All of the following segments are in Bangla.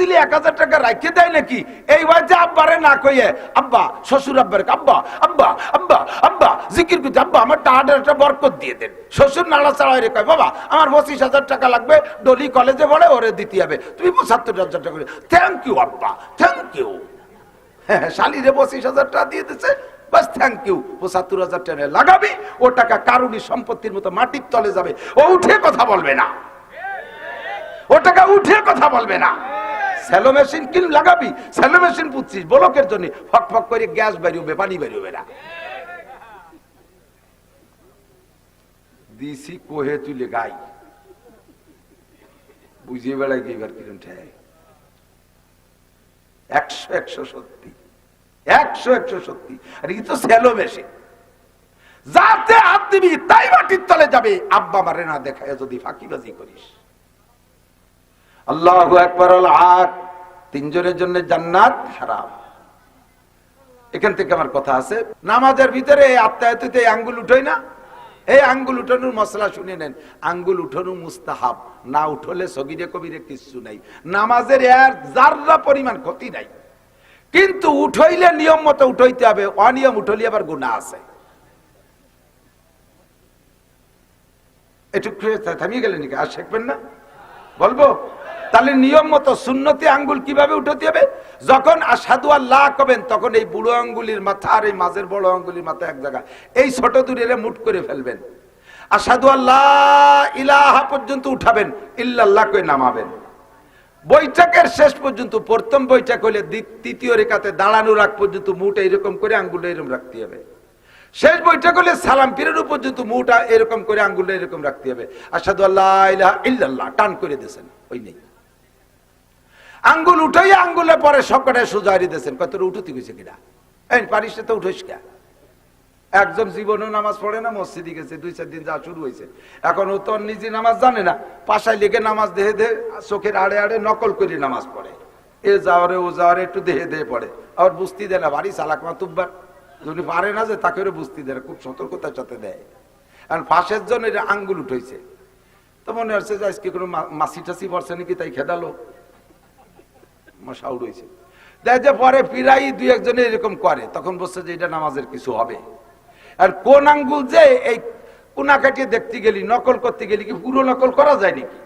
দিলে এক হাজার টাকা দেয় নাকি? যে আব্বারে না কইয়ে, আব্বা, শ্বশুর আব্বারে আব্বা আব্বা আব্বা আব্বা, জিকির আব্বা, আমার একটা বরকত দিয়ে দেন। শ্বশুর নাড়া রে কয়, বাবা, আমার পঁচিশ হাজার টাকা লাগবে, ডলি কলেজে ওরে দিতে হবে। তুমি পঁচাত্তর হাজার টাকা থ্যাংক ইউ আব্বা থ্যাংক ইউ হ্যাঁ শালিরে পঁচিশ হাজার টাকা দিয়ে দিচ্ছে বাস থ্যাংক ইউ পঁচাত্তর হাজার টাকা লাগাবি, ও টাকা কারুনি সম্পত্তির মতো মাটির তলে যাবে। ও উঠে কথা বলবে না। ও টাকা উঠে কথা বলবে না। স্যালো মেশিন লাগাবি স্যালো মেশিন ব্লকের জন্য ফক ফক করে গ্যাস পানি না। দিছি কোহে তুলে গাই। বুঝিয়ে বেড়াই এবার ঠেয়। একশো একশো সত্যি, একশো একশো সত্যি। আর এই তো স্যালো মেশিন। যাতে হাত দিবি, তাই মাটির তলে যাবে। আব্বা মারে না দেখায় যদি ফাঁকিবাজি করিস। আল্লাহ একবার তিনজনের জন্য জান্নাত হারাম। এখান থেকে আমার কথা আছে। নামাজের ভিতরে আত্মায়তিতে আঙ্গুল উঠোই না? এই আঙ্গুল উঠানোর মশলা শুনে নেন। আঙ্গুল উঠানো মুস্তাহাব। না উঠলে সগিরে কবিরে কিচ্ছু নাই। নামাজের এর যাররা পরিমাণ ক্ষতি নাই। কিন্তু উঠইলে নিয়ম মতো উঠইতে হবে। অনিয়ম উঠলি আবার গুণা আছে। একটু থামিয়ে গেলেন নাকি? আর শেখবেন না? বলব? তাহলে নিয়ম মতো সুন্নতি আঙ্গুল কীভাবে উঠাতে হবে? যখন আসাদু আল্লাহ কবেন তখন এই বুড়ো আঙ্গুলির মাথা আর এই মাঝের বড় আঙ্গুলির মাথা এক জায়গা। এই ছোট দূরে মুট করে ফেলবেন। আসাদু আল্লাহ ইলাহা পর্যন্ত উঠাবেন, ইল্লাল্লাহ করে নামাবেন। বৈঠকের শেষ পর্যন্ত, প্রথম বৈঠক হলে তৃতীয় রেখাতে দাঁড়ানোর আগ পর্যন্ত মুঠ এইরকম করে আঙ্গুল এরকম রাখতে হবে। শেষ বৈঠক হলে সালাম ফিরের পর্যন্ত মুটা এরকম করে আঙ্গুলটা এরকম রাখতে হবে। আসাদু আল্লাহ ইল্লাল্লাহ, টান করে দিয়েছেন, ওই নেই। আঙ্গুল উঠাই আঙ্গুলে পরে সবকটা সোজারি দিয়েছেন কত উঠতে গেছে কিনা? এই, পারিস তো উঠোস কে? একজন জীবনেও নামাজ পড়ে না, মসজিদে গেছে, দুই, চার দিন যা শুরু হয়েছে। এখন ও তো নিজে নামাজ জানে না। পাশায় লেগে নামাজ দেহে দে চোখের আড়ে আড়ে নকল করে নামাজ পড়ে। এ যাওয়ারে ও যাওয়ারে একটু দেহে দেহে পড়ে। আবার বুঝতে দেয় না, বাড়ি চালাক মাতুব্বার। যদি পারে না যে, তাকে বুঝতে দেয় খুব সতর্কতার সাথে দেয়। আর পাশের জন্য এটা আঙ্গুল উঠেছে। তো মনে হচ্ছে যে আজকে কোনো মা- মাসি টাসি পড়ছে নাকি, তাই খেদালো। মশা উড়েছে দেখ যে পরে পিরাই দুই একজনে এরকম করে, তখন বলছে যে এটা নামাজের কিছু হবে। আর কোন আঙ্গুল যে এই কোনা কাটিয়ে দেখতে গেলি, নকল করতে গেলি কি পুরো নকল করা যায় নাকি?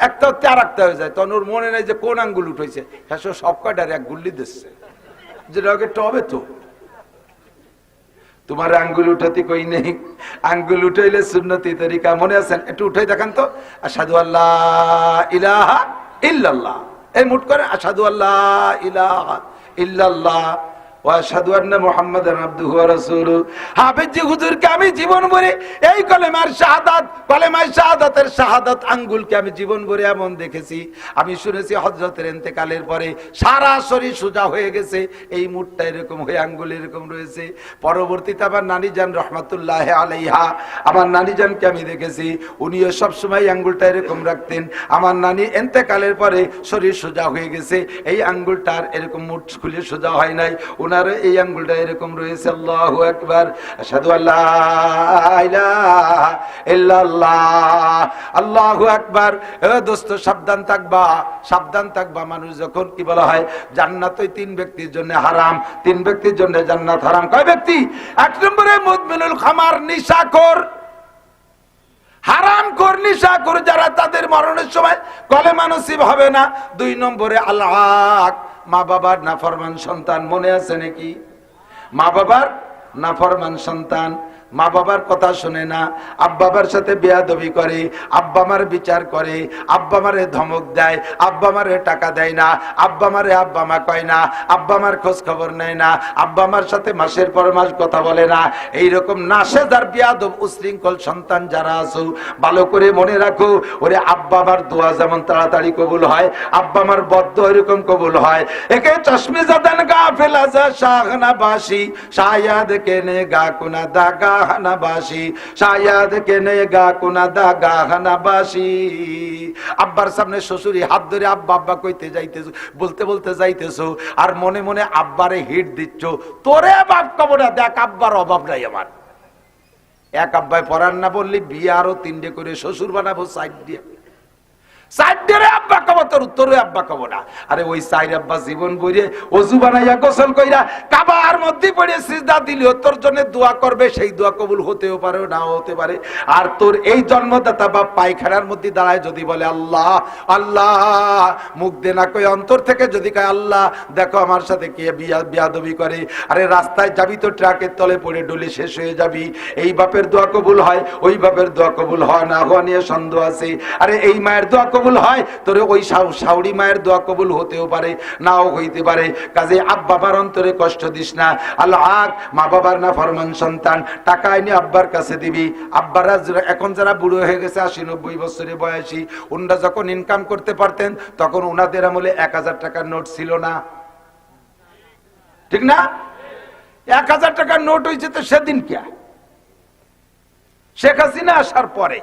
একটা হচ্ছে আর একটা হয়ে যায়। তখন ওর মনে নেই যে কোন আঙ্গুল উঠেছে। হ্যাঁ সব কয়টার এক গুল্লি দিচ্ছে। যেটা একটু হবে তো। তোমার আঙ্গুল উঠাতে কই নেই। আঙ্গুল উঠাইলে সুন্নতি তরিকা মনে আছেন একটু উঠাই দেখান তো। আর সাধু আল্লাহ ইলাহা ইল্লাল্লাহ। এই মুঠ করে আসাদু আল্লাহ ইলাহা ইল্লাল্লাহ। আমি জীবন ভরে এই রয়েছে। পরবর্তীতে আমার নানি জান রহমাতুল্লাহ আলাইহা, আমার নানি আমি দেখেছি। উনিও সবসময় আঙ্গুলটা এরকম রাখতেন। আমার নানি এন্তেকালের পরে শরীর সোজা হয়ে গেছে। এই আঙ্গুলটার এরকম মুঠ খুলে সোজা হয় নাই। ওনার এই আঙ্গুলটা এরকম রয়েছে, আল্লাহু আকবার। আশহাদু আল্লাহ আল্লাহু আকবার। এ দোস্ত, সাবধান থাকবা সাবধান থাকবা। মানুষ যখন কি বলা হয়, জান্নাত ওই তিন ব্যক্তির জন্য হারাম, তিন ব্যক্তির জন্য জান্নাত হারাম। কয় ব্যক্তি? এক নম্বরে মুদমিনুল খামার, নিশাখোর। হারাম কর নিশা কর যারা তাদের মরণের সময় কলে মানসিব হবে না। দুই নম্বরে আল্লাহ মা বাবার নাফরমান সন্তান মনে আছে নাকি? মা বাবার নাফরমান সন্তান মা বাবার কথা শুনে না আব্বাবার সাথে বেয়াদবি করে, আব্বা মার বিচার করে, আব্বা মারে ধমক দেয়, আব্বা মারে টাকা দেয় না, আব্বা মারে আব্বা মা কয় না, আব্বা মার খোঁজ খবর নেয় না, আব্বা মার সাথে মাসের পর মাস কথা বলে না। এইরকম নাশেদার বিয়াদব, উশৃঙ্খল সন্তান যারা আছো, ভালো করে মনে রাখো, ওরে আব্বা মার দোয়া যেমন তাড়াতাড়ি কবুল হয়, আব্বা মার বদ্ধ এরকম কবুল হয়। একে চশমে জাদান গা ফেলা যা শাহনা বাসি শায়াদ কেনে গা কুনা দা গাহানা বাসি শায়াদ কেনে গা কুনা দা গাহানা বাসি আব্বার সামনে শ্বশুরি হাত ধরে আব্বা আব্বা কইতে যাইতেছো, বলতে বলতে যাইতেছো, আর মনে মনে আব্বারে হিট দিচ্ছ। তোরে বাপ কবরা দেখ আব্বার অভাব নাই আমার। এক আব্বায় পড়ার না বললি বিয়ে আরও তিনটে করে শ্বশুর বানাবো, সাইড দিয়ে। সাইড দিয়ে আব্বা কব তোর তোর আব্বা কব না। আরে ওই সাইর আব্বা জীবন বইরে অজু বানাইয়া গোসল কইরা কাবার মধ্যে পড়ে সিজদা দিলে তোর জন্য দোয়া করবে, সেই দোয়া কবুল হতেও পারে, নাও হতে পারে। আর তোর এই জন্মদাতা বা পায়খানার মধ্যে দাঁড়ায় যদি বলে, আল্লাহ আল্লাহ, মুখ দে না কই অন্তর থেকে যদি কয়, আল্লাহ, দেখো আমার সাথে কে বিয়া, বিয়াদবি করে। আরে রাস্তায় যাবি তো ট্রাকের তলে পড়ে ডলে শেষ হয়ে যাবি। এই বাপের দোয়া কবুল হয়, ওই বাপের দোয়া কবুল হয় না হওয়া নিয়ে সন্দেহ আছে। আরে এই মায়ের দোয়া কবুল হয়, তোর ওই সাউরি মায়ের দোয়া কবুল হতেও পারে, নাও হইতে পারে। কাজে আব্বাবার অন্তরে কষ্ট দিস না। আল্লাহ আগ মা বাবার না ফরমান সন্তান, টাকা এনে আব্বার কাছে দিবি। আব্বারা এখন যারা বুড়ো হয়ে গেছে, আশি নব্বই বছরে বয়সী ওনারা যখন ইনকাম করতে পারতেন, তখন ওনাদের আমলে এক হাজার টাকার নোট ছিল না। ঠিক না? এক হাজার টাকার নোট হয়েছে তো সেদিন কে শেখ হাসিনা আসার পরে।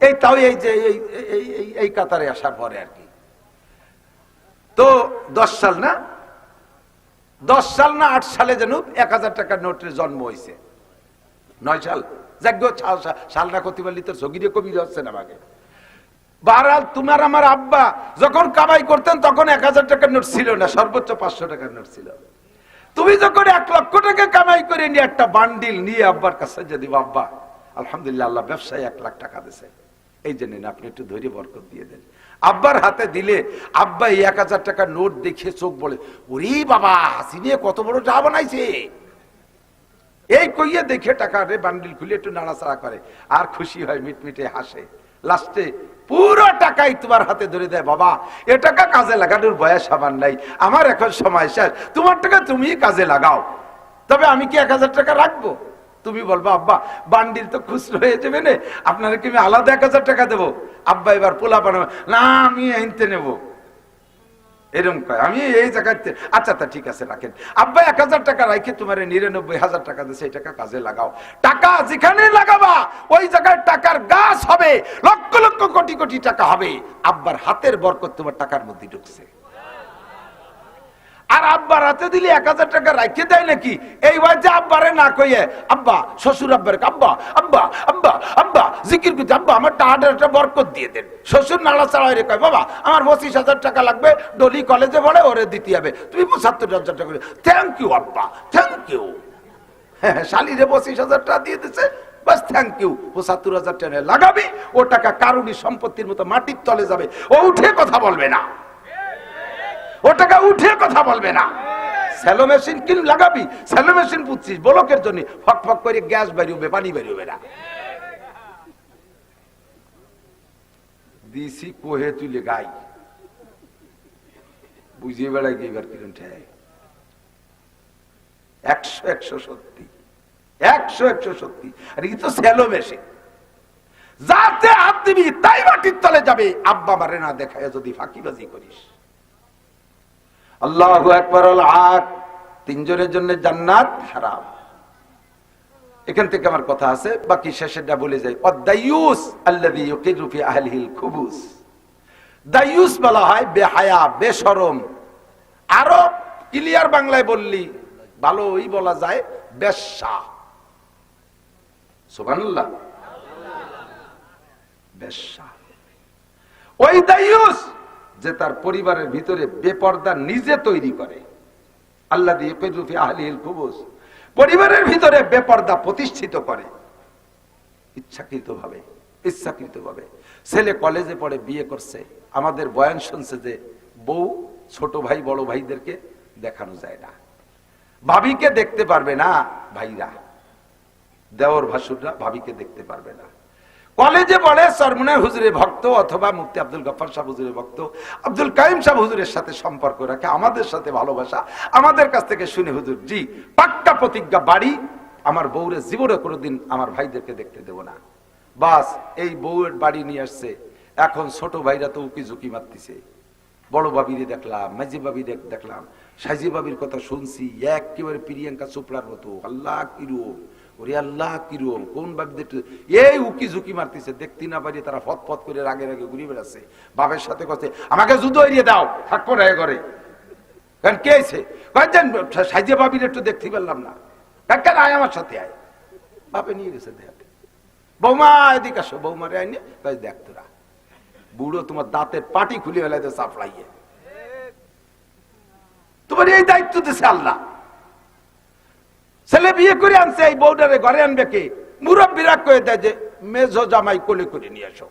এই তাও এই যে এই কাতারে আসার পরে আর কি। তো দশ সাল না? দশ সাল না আট সালে যেন এক হাজার টাকার নোটের জন্ম হয়েছে নয় সাল। যাজ্ঞ সাল না করতে পারলি তোর সগিরে কবির হচ্ছে না আমাকে বারাল তোমার আমার আব্বা যখন কামাই করতেন, তখন এক হাজার টাকার নোট ছিল না, সর্বোচ্চ পাঁচশো টাকার নোট ছিল। তুমি যখন এক লক্ষ টাকা কামাই করে নিয়ে একটা বান্ডিল নিয়ে আব্বার কাছে যদি আব্বা, আলহামদুলিল্লাহ, আল্লাহ ব্যবসায় এক লাখ টাকা দিছে। এই জন্য আপনি একটু ধৈর্য বরকত দিয়ে দেন। আব্বার হাতে দিলে, আব্বা এই এক হাজার টাকার নোট দেখিয়ে চোখ বলে, ওরে বাবা হাসিনে কত বড় চা বানাইছে। এই কইয়ে দেখে টাকা রে বান্ডিল খুলে একটু নাড়াচাড়া করে, আর খুশি হয়, মিটমিটে হাসে। লাস্টে পুরো টাকাই তোমার হাতে ধরে দেয়, বাবা, এ টাকা কাজে লাগানোর বয়স আমার নাই, আমার এখন সময় শেষ, তোমার টাকা তুমি কাজে লাগাও। তবে আমি কি এক হাজার টাকা রাখব? তুমি বলব, আব্বা, বান্ডিল তো খুচরো হয়ে যাবে না আপনারা কি আমি আলাদা এক হাজার টাকা দেবো। আব্বা এবার পোলা বানাবো, না, আমি আনতে নেব। এরকম কয়, আমি এই জায়গাতে আচ্ছা তা ঠিক আছে, রাখেন। আব্বা, এক হাজার টাকা রাখে তোমার নিরানব্বই হাজার টাকা দিয়ে সেই টাকা কাজে লাগাও। টাকা যেখানে লাগাবা, ওই জায়গায় টাকার গাছ হবে। লক্ষ লক্ষ কোটি কোটি টাকা হবে। আব্বার হাতের বরকত তোমার টাকার মধ্যে ঢুকছে। আর আব্বার হাতে দিলে এক হাজার টাকা রাখতে দেয় নাকি? এই যে আব্বারে না কইয়ে, আব্বা, শ্বশুর আব্বারে আব্বা আব্বা আব্বা আব্বা, জিকির করতে, আব্বা, আমার টাকাটা বরকত দিয়ে দেন। শ্বশুর নাড়া চাড়াই রে কয়, বাবা, আমার পঁচিশ হাজার টাকা লাগবে, ডলি কলেজে পড়ে ওরে দিতে হবে। তুমি পঁচাত্তর হাজার টাকা থ্যাংক ইউ আব্বা থ্যাংক ইউ হ্যাঁ শালিরে পঁচিশ হাজার টাকা দিয়ে দিছে, বাস থ্যাংক ইউ পঁচাত্তর হাজার টাকা লাগাবি, ও টাকা কারুনি সম্পত্তির মতো মাটির তলে যাবে। ও উঠে কথা বলবে না। ও টাকা উঠে কথা বলবে না। স্যালো মেশিন কিন লাগাবি স্যালো মেশিন পুচ্ছিস বলকের জন্য ফক ফক করে গ্যাস বেরিয়ে পানি বেরিয়ে না। দিছি কোহে তুলে গাই বুঝিয়ে বেড়াই এবার কিরম ঠেয়। একশো একশো সত্যি, একশো একশো সত্যি। আর এই তো স্যালো মেশিন। যাতে হাত দিবি, তাই মাটির তলে যাবে। আব্বা মারে না দেখায়, যদি ফাঁকিবাজি করিস। আল্লাহ একবার আট তিনজনের জন্য জান্নাত হারাম। এখান থেকে আমার কথা আছে, বাকি শেষেরটা বলে যাই। অদায়ুস আল্লাযী ইউকিরু ফি আহলিহিল খুবুস। দায়ুস বলা হয় বেহায়া আরও ক্লিয়ার বাংলায় বললি, ভালোই বলা যায়, বেশ্যা। সুবহানাল্লাহ। বেশ্যা। ওই দায়ুস যে তার পরিবারের ভিতরে বেপর্দা নিজে তৈরি করে। আল্লাহ দিয়ে পেরুফি আহলিল কুবুস। পরিবারের ভিতরে বেপর্দা প্রতিষ্ঠিত করে। ইচ্ছাকৃত ভাবে ইচ্ছাকৃত ভাবে ছেলে কলেজে পড়ে, বিয়ে করছে। আমাদের বয়ান শুনছে যে বউ ছোট ভাই, বড় ভাইদেরকে দেখানো যায় না। ভাবিকে দেখতে পারবে না ভাইরা। দেওর ভাসুররা ভাবিকে দেখতে পারবে না। কলেজে পড়ে সরমুনার হুজুরের ভক্ত অথবা মুফতি আব্দুল গফার সাহ হুজুরের ভক্ত। আব্দুল কাইম সাহ হুজুরের সাথে সম্পর্ক রাখে, আমাদের সাথে ভালোবাসা। আমাদের কাছ থেকে শুনে হুজুর, জি, পাক্কা প্রতিজ্ঞা, বাড়ি আমার বউরে জীবনে কোনোদিন আমার ভাইদেরকে দেখতে দেব না। বাস, এই বউয়ের বাড়ি নিয়ে আসছে। এখন ছোট ভাইরা তো উকি ঝুঁকি মারতেছে। বড় বাবিরে দেখলাম, মাঝি বাবি দেখলাম। সাইজি বাবির কথা শুনছি, একেবারে প্রিয়াঙ্কা চোপড়ার মতো। আল্লাহ কিরম ওরে আল্লাহ কিরম কোন এই উকি ঝুঁকি মারতেছে? দেখতে না পারি তারা ফত ফত করে রাগে রাগে ঘুরে বেড়াচ্ছে। বাবের সাথে আমাকে এড়িয়ে দাও কারণ কে কয়েকজন একটু দেখতে পারলাম না। আয় আমার সাথে আয়। বাপে নিয়ে গেছে দেখ বৌমা, এদিকে আসো, বৌমারে আইনে দেখ তোরা, বুড়ো তোমার দাঁতের পাটি খুলে ফেলাইতে সাফলাইয়ে। তোমার এই দায়িত্ব দিছে আল্লাহ। ছেলে বিয়ে করে আনছে, এই বউডারে ঘরে আনবে কে? মুরব্বীরা কয়ে দেয় যে মেজো জামাই কোলে করে নিয়ে আসো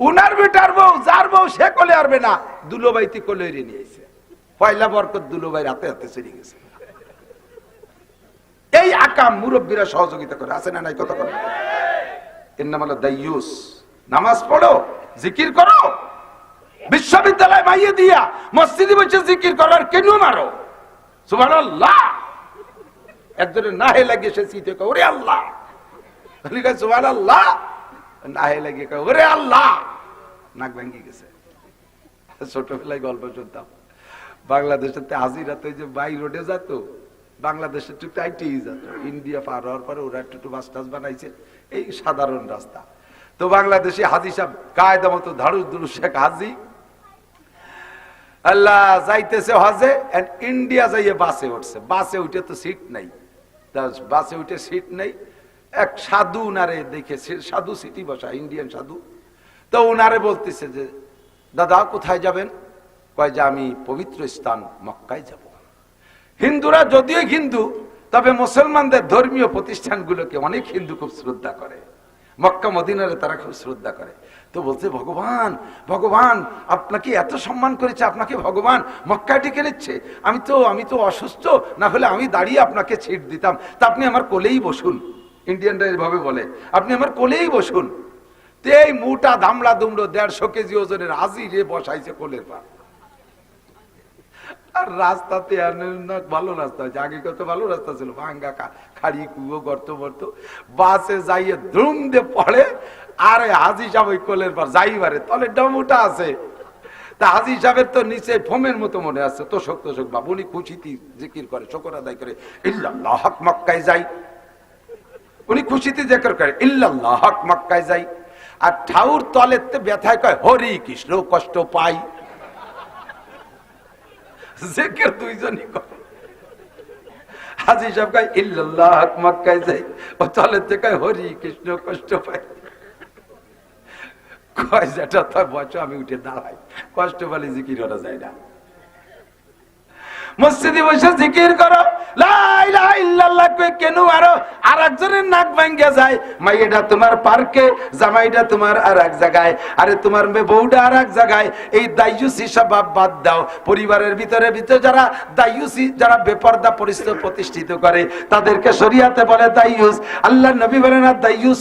উনার বেটার বউ, যার বউ সে কোলে আরবে না দুলোবাইতি কোলে এড়িয়ে নিয়েছে পয়লা বরকত দুলোবাই রাতে হাতে চলে গেছে। এই আকাম মুরব্বীরা সহযোগিতা করে, আছে না নাই কথা করে এর নাম হলো দাইয়ুস। নামাজ পড়ো, জিকির করো, বিশ্ববিদ্যালয় মাইয়ে দিয়া মসজিদে বসে জিকির করার কেন মারো? সুবহানাল্লাহ। একজনের নাহে লাগে সে ওরে আল্লাহ। সুবহানাল্লাহ। নাহে লাগে ওরে আল্লাহ। নাক ভেঙে গেছে। ছোটবেলায় গল্প শুনতাম, বাংলাদেশের হাজিরাতে যে বাই রোডে যেত বাংলাদেশের একটু টাইটেই যেত ইন্ডিয়া পার হওয়ার পরে ওরা একটু একটু বাস টাস বানাইছে, এই সাধারণ রাস্তা। তো বাংলাদেশে হাজি সাহেব, কায়দা মতো ধাড়ু দুরু শেখ হাজি আল্লাহ যাইতেছে হজে ইন্ডিয়া যাইয়ে বাসে উঠছে। বাসে উঠে তো সিট নাই। বাসে উঠে সিট নেই। এক সাধু উনারে দেখে সাধু সিটি বসা ইন্ডিয়ান সাধু। তো উনারে বলতেছে যে, দাদা, কোথায় যাবেন? কয় যে, আমি পবিত্র স্থান মক্কায় যাব। হিন্দুরা যদিও হিন্দু, তবে মুসলমানদের ধর্মীয় প্রতিষ্ঠানগুলোকে অনেক হিন্দু খুব শ্রদ্ধা করে। মক্কা, মদিনারে তারা খুব শ্রদ্ধা করে। তো বলছে, ভগবান ভগবান, আপনাকে এত সম্মান করেছে, আপনাকে ভগবান মক্কায় ডেকে নিচ্ছে। আমি তো আমি তো অসুস্থ, না হলে আমি দাঁড়িয়ে আপনাকে ছিট দিতাম। তা আপনি আমার কোলেই বসুন। ইন্ডিয়ানরা এভাবে বলে, আপনি আমার কোলেই বসুন। তো এই মুটা দামড়া দুমড়ো দেড়শো কেজি ওজনের হাজিরে বসাইছে কোলের পা। আর রাস্তাতে ভালো রাস্তা আগে কত ভালো রাস্তা ছিল, ভাঙ্গা খাড়ি, কুয়ো, গর্ত, মর্ত। বাসে যাইয়ে ধুম দিয়ে পড়ে আর হাজি সাহেব ওই কোলের পর যাইবারে তলে ডমুটা আছে। তা হাজি সাহেবের তো নিচে ফোমের মতো মনে আছে তোষক তোষক বাবু, উনি খুশিতে জিকির করে, শকর আদায় করে, ইল্লাল্লাহ হক মক্কায় যাই। উনি খুশিতে জিকির করে, ইল্লাল্লাহ হক মক্কায় যাই। আর ঠাউর তলেতে ব্যথায় কয়, হরি কৃষ্ণ, কষ্ট পাই। জেকের দুইজনই করে। হাজি সাহেব কয়, ইল্লাল্লাহ হক মক্কায় যাই। ও তলেতে কয়, হরি কৃষ্ণ, কষ্ট পাই। কয় যেটা তা বছর আমি উঠে দাঁড়াই। কষ্ট পালে জিকির করা যায় না। মসজিদে বসে জিকির করো কেন আরও আর একজনের নাক ভাঙ্গে যায়। মাইয়েটা তোমার পার্কে, জামাইটা তোমার আর এক জায়গায়। আরে তোমার মেয়ে বউটা আর এক জায়গায়। এই দায়ুসি স্বভাব বাদ দাও। পরিবারের ভিতরে ভিতরে যারা দায়ুসি, যারা বেপর্দা পরিস্থিতি প্রতিষ্ঠিত করে, তাদেরকে শরিয়াতে বলে দায়ুস। আল্লাহ নবী বলেন না দায়ুস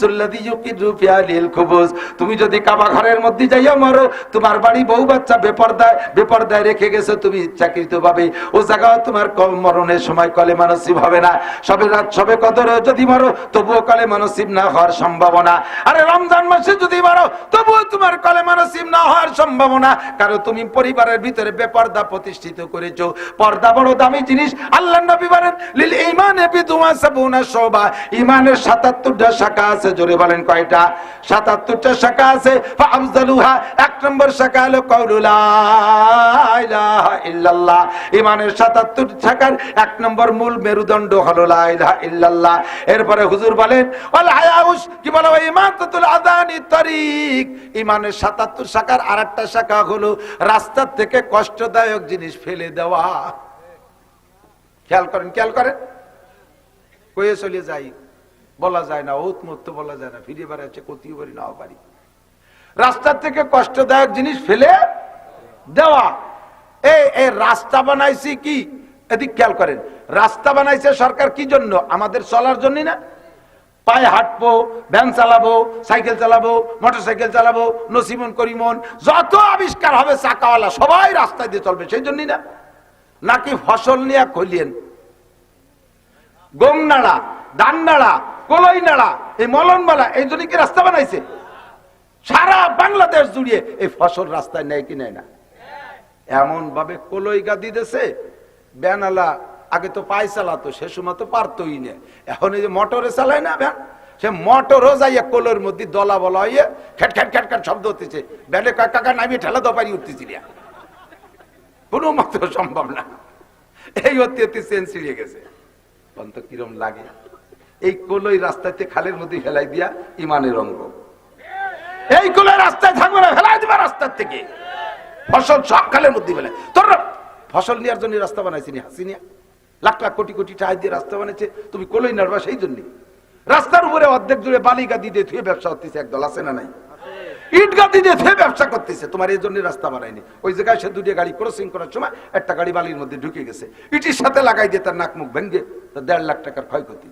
খুবুজ তুমি যদি কাবা ঘরের মধ্যে যাইয়া মরো, তোমার বাড়ি বউ বাচ্চা বেপর্দায় বেপর্দায় রেখে গেছো, তুমি চাকরিত ভাবে ও জায়গায় তোমার মরণের সময় কলে মানসিব হবে না। সবে রাত, সবে কদরে যদি মারো, তবুও কলে মানসিব না হওয়ার সম্ভাবনা। আরে রমজান মাসে যদি মারো, তবুও তোমার কলে মানসিব না হওয়ার সম্ভাবনা। কারণ তুমি পরিবারের ভিতরে বেপর্দা প্রতিষ্ঠিত করেছ। পর্দা বড় দামি জিনিস। আল্লাহ নবী বলেন, লিল ঈমান বি দুমা সাবুনা শোভা ঈমানের 77টা শাখা আছে, জোরে বলেন কয়টা? 77টা শাখা আছে ফাফজালুহা এক নম্বর শাখা হলো কাউলু লা ইলাহা ইল্লাল্লাহ। ঈমানের 77 শাখার এক নম্বর মূল মেরুদণ্ড হলো ইল্লাল্লাহ। এরপরে হুজুর বলেন কি বলা? আযানি তরিক। ঈমানের 77 শাখার শাখা হলো থেকে কষ্টদায়ক জিনিস ফেলে দেওয়া। খেয়াল করেন খেয়াল করেন। কয়ে চলে যাই। বলা যায় না ওত মত বলা যায় না ফিরে বেড়াচ্ছে পারি নাও পারি। রাস্তার থেকে কষ্টদায়ক জিনিস ফেলে দেওয়া। এই রাস্তা বানাইছি কি? এদিক খেয়াল করেন, রাস্তা বানাইছে সরকার কি জন্য? আমাদের চলার জন্য না? পায়ে হাঁটবো, ভ্যান চালাবো, সাইকেল চালাবো মোটর সাইকেল চালাবো, নসিমন, করিমন, যত আবিষ্কার হবে চাকাওয়ালা সবাই রাস্তায় দিয়ে চলবে, সেই জন্যই না? নাকি ফসল নিয়ে কইলেন গম নাড়া দান নাড়া কলই নাড়া এই মলনবালা, এই জন্য কি রাস্তা বানাইছে? সারা বাংলাদেশ জুড়িয়ে এই ফসল রাস্তায় নেয় কি নেয় না? এমন ভাবে কলই গা দিতেছে, ব্যানালা আগে তো পায়ে চালাতো, সে সময় তো পারতই না। এখন এই যে মোটরে চালায় না ভ্যান, সে মোটরও যাইয়া কোলের মধ্যে দলা বলা হইয়ে খেট খেট খেট খেট শব্দ হতেছে ব্যানে কাকা, নামিয়ে ঠেলা দপারি উঠতেছিল কোনো মতো সম্ভব না। এই অতি অতি সেন্স ছিঁড়িয়ে গেছে। অন্ত কিরম লাগে? এই কলই রাস্তাতে খালের মধ্যে ফেলাই দিয়া ইমানের অঙ্গ। এই কুলে রাস্তায় থাকবে না, ফেলাই দিবা রাস্তার থেকে। ফসল সব খালের মধ্যে ফেলে। তোর ফসল নেওয়ার জন্য রাস্তা বানাইছি নি হাসিনিয়া লাখ লাখ কোটি কোটি টাকা দিয়ে রাস্তা বানাইছে তুমি কলই নাড়বা সেই জন্য। রাস্তার উপরে অর্ধেক জুড়ে বালি গাদি দিয়ে থুয়ে ব্যবসা হতেছে একদল, আছে না নাই? ইট গাদি দিয়ে থুয়ে ব্যবসা করতেছে, তোমার এই জন্য রাস্তা বানায়নি। ওই জায়গায় সে দুটো গাড়ি ক্রসিং করার সময় একটা গাড়ি বালির মধ্যে ঢুকে গেছে। ইটের সাথে লাগাই দিয়ে তার নাক মুখ ভেঙ্গে তার দেড় লাখ টাকার ক্ষয়ক্ষতি।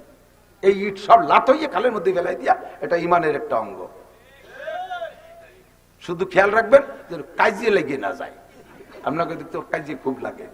এই ইট সব লাত হইয়ে খালের মধ্যে ফেলাই দিয়া এটা ইমানের একটা অঙ্গ। শুধু খেয়াল রাখবেন যেন কাজিয়ে লেগে না যায়। আপনাকে দেখতে কাজিয়ে খুব লাগে।